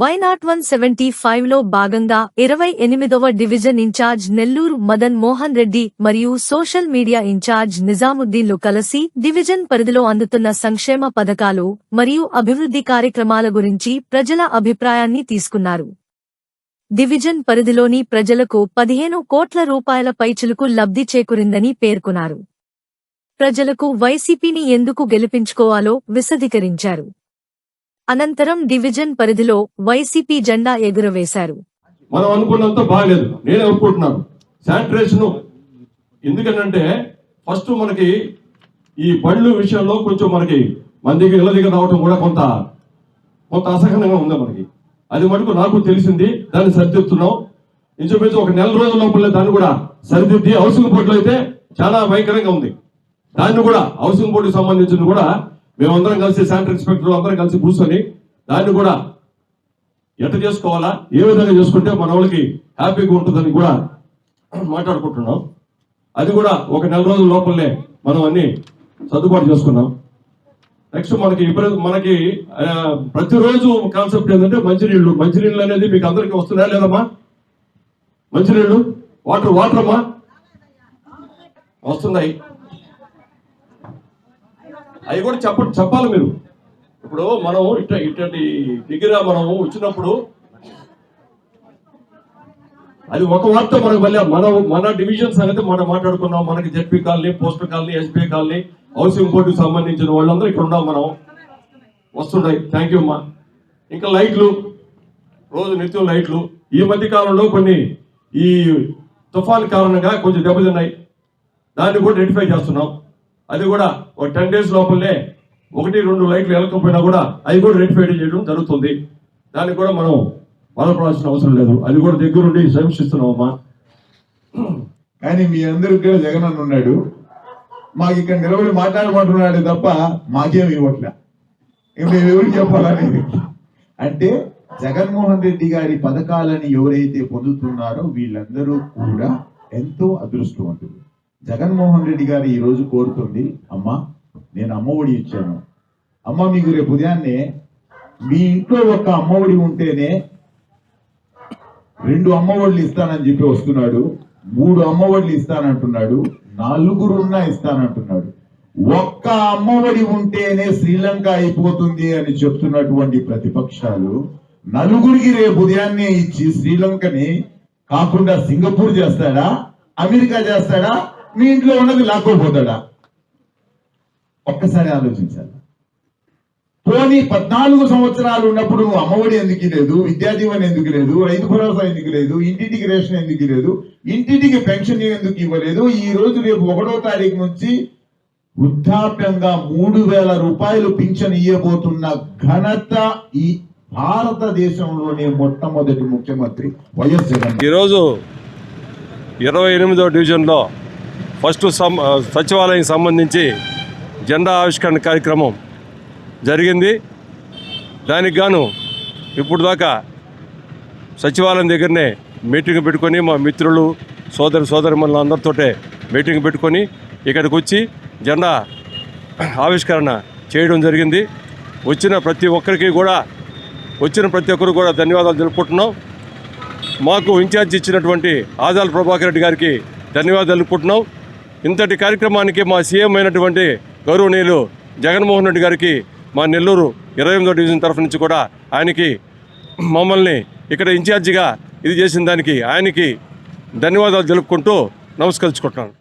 Why not one seventy ఫైవ్లో భాగంగా ఇరవై ఎనిమిదవ డివిజన్ ఇన్ఛార్జ్ నెల్లూరు మదన్ మోహన్ రెడ్డి మరియు సోషల్ మీడియా ఇన్ఛార్జ్ నిజాముద్దీన్లు కలిసి డివిజన్ పరిధిలో అందుతున్న సంక్షేమ పథకాలు మరియు అభివృద్ధి కార్యక్రమాల గురించి ప్రజల అభిప్రాయాన్ని తీసుకున్నారు. డివిజన్ పరిధిలోని ప్రజలకు పదిహేను కోట్ల రూపాయల పైచులకు లబ్ధి చేకూరిందని పేర్కొన్నారు. ప్రజలకు వైసీపీని ఎందుకు గెలిపించుకోవాలో విశదీకరించారు. అనంతరం డివిజన్ పరిధిలో వైసీపీ జెండా ఎగురవేశారు. మనం అనుకున్నంత బాగలేదు నేను ఒప్పుకుంటున్నాను. శానిటరేషన్ ఎందుకంటే ఫస్ట్ మనకి ఈ బండ్లు విషయంలో కొంచెం మనకి మన దగ్గర ఇళ్ళ దగ్గర రావడం కూడా కొంత కొంత అసహనంగా ఉంది మనకి. అది మటుకు నాకు తెలిసింది. దాన్ని సరిదిద్దుతున్నాం. ఇంచుమించు ఒక నెల రోజుల లోపల దాన్ని కూడా సరిదిద్ది. హౌసింగ్ బోర్డులో అయితే చాలా భయంకరంగా ఉంది. దాన్ని కూడా హౌసింగ్ బోర్డుకి సంబంధించిన కూడా మేమందరం కలిసి శానిటరీ ఇన్స్పెక్టర్ అందరం కలిసి కూర్చొని దాన్ని కూడా ఎట్ట చేసుకోవాలా? ఏ విధంగా చేసుకుంటే మన వాళ్ళకి హ్యాపీగా ఉంటుందని కూడా మాట్లాడుకుంటున్నాం. అది కూడా ఒక నెల రోజుల లోపలనే మనం అన్ని సర్దుబాటు చేసుకున్నాం. నెక్స్ట్ మనకి ఇప్పుడు మనకి ప్రతిరోజు కాన్సెప్ట్ ఏంటంటే మంచినీళ్ళు. మంచినీళ్ళు అనేది మీకు అందరికీ వస్తున్నాయా లేదమ్మా? మంచినీళ్ళు? వాటర్ వాటర్ అమ్మా? వస్తున్నాయి. అవి కూడా చెప్ప చెప్పాలి మీరు. ఇప్పుడు మనం ఇట్ట ఇట్లాంటి దగ్గర మనం వచ్చినప్పుడు అది ఒక వార్త మనకు మళ్ళీ మన మన డివిజన్స్ అనేది మనం మాట్లాడుకున్నాం. మనకి ZP colony post colony SBI colony housing బోర్డుకి సంబంధించిన వాళ్ళందరూ ఇక్కడ ఉన్నాం మనం. వస్తున్నాయి థ్యాంక్ యూ అమ్మా. ఇంకా లైట్లు రోజు నిత్యం లైట్లు. ఈ మధ్య కాలంలో కొన్ని ఈ తుఫాన్ కారణంగా కొంచెం దెబ్బతిన్నాయి. దాన్ని కూడా రెడిఫై చేస్తున్నాం. అది కూడా ఒక టెన్ డేస్ లోపలనే ఒకటి రెండు లైట్లు వెళ్ళకపోయినా కూడా అది కూడా రెక్టిఫైడ్ చేయడం జరుగుతుంది. దానికి కూడా మనం బాధపడాల్సిన అవసరం లేదు. అది కూడా దగ్గరుండి సమీక్షిస్తున్నామమ్మా. కానీ మీ అందరికి కూడా జగన్ అన్న ఉన్నాడు. మాకు ఇక్కడ నిలబడి మాట్లాడమంటున్నాడు తప్ప మాకేం ఇవ్వట్లే. మేము ఎవరికి చెప్పాలని? అంటే జగన్మోహన్ రెడ్డి గారి పథకాలని ఎవరైతే పొందుతున్నారో వీళ్ళందరూ కూడా ఎంతో అదృష్టవంతులు. జగన్మోహన్ రెడ్డి గారు ఈ రోజు కోరుతుంది అమ్మ నేను అమ్మఒడి ఇచ్చాను. అమ్మ మీకు రేపు ఉదయాన్నే మీ ఇంట్లో ఒక అమ్మఒడి ఉంటేనే రెండు అమ్మఒడులు ఇస్తానని చెప్పి వస్తున్నాడు మూడు అమ్మఒడులు ఇస్తానంటున్నాడు నలుగురున్నా ఇస్తానంటున్నాడు. ఒక్క అమ్మఒడి ఉంటేనే శ్రీలంక అయిపోతుంది అని చెప్తున్నటువంటి ప్రతిపక్షాలు నలుగురికి రేపు ఉదయాన్నే ఇచ్చి శ్రీలంకని కాకుండా సింగపూర్ చేస్తాడా అమెరికా చేస్తాడా మీ ఇంట్లో ఉన్నది లాక్కోపోతాడా ఒక్కసారి ఆలోచించాలి. పోనీ పద్నాలుగు సంవత్సరాలు ఉన్నప్పుడు నువ్వు అమ్మఒడి ఎందుకు లేదు విద్యాదీవన ఎందుకు లేదు రైతు భరోసా ఎందుకు లేదు ఇంటింటికి రేషన్ ఎందుకు లేదు ఇంటింటికి పెన్షన్ ఎందుకు ఇవ్వలేదు ఈ రోజు రేపు ఒకటో తారీఖు నుంచి వృద్ధాప్యంగా మూడు వేల రూపాయలు పింఛన్ ఇవ్వబోతున్న ఘనత ఈ భారతదేశంలోనే మొట్టమొదటి ముఖ్యమంత్రి వైఎస్ జగన్ ఈరోజు ఇరవై ఎనిమిదో డివిజన్లో ఫస్ట్ సం సచివాలయం సంబంధించి జెండా ఆవిష్కరణ కార్యక్రమం జరిగింది. దానికి గాను ఇప్పుడు దాకా సచివాలయం దగ్గరనే మీటింగ్ పెట్టుకొని మా మిత్రులు సోదరి సోదరిమణులు అందరితోటే మీటింగ్ పెట్టుకొని ఇక్కడికి వచ్చి జెండా ఆవిష్కరణ చేయడం జరిగింది. వచ్చిన ప్రతి ఒక్కరికి కూడా వచ్చిన ప్రతి ఒక్కరు కూడా ధన్యవాదాలు తెలుపుకుంటున్నాం. మాకు ఇన్ఛార్జ్ ఇచ్చినటువంటి ఆదాల ప్రభాకర్ రెడ్డి గారికి ధన్యవాదాలు తెలుపుకుంటున్నాం. ఇంతటి కార్యక్రమానికి మా సీఎం అయినటువంటి గౌరవనీయులు జగన్మోహన్ రెడ్డి గారికి మా నెల్లూరు ఇరవై ఎనిమిదో డివిజన్ తరఫు నుంచి కూడా ఆయనకి మమ్మల్ని ఇక్కడ ఇన్ఛార్జిగా ఇది చేసిన దానికి ఆయనకి ధన్యవాదాలు తెలుపుకుంటూ నమస్కరించుకుంటున్నాను.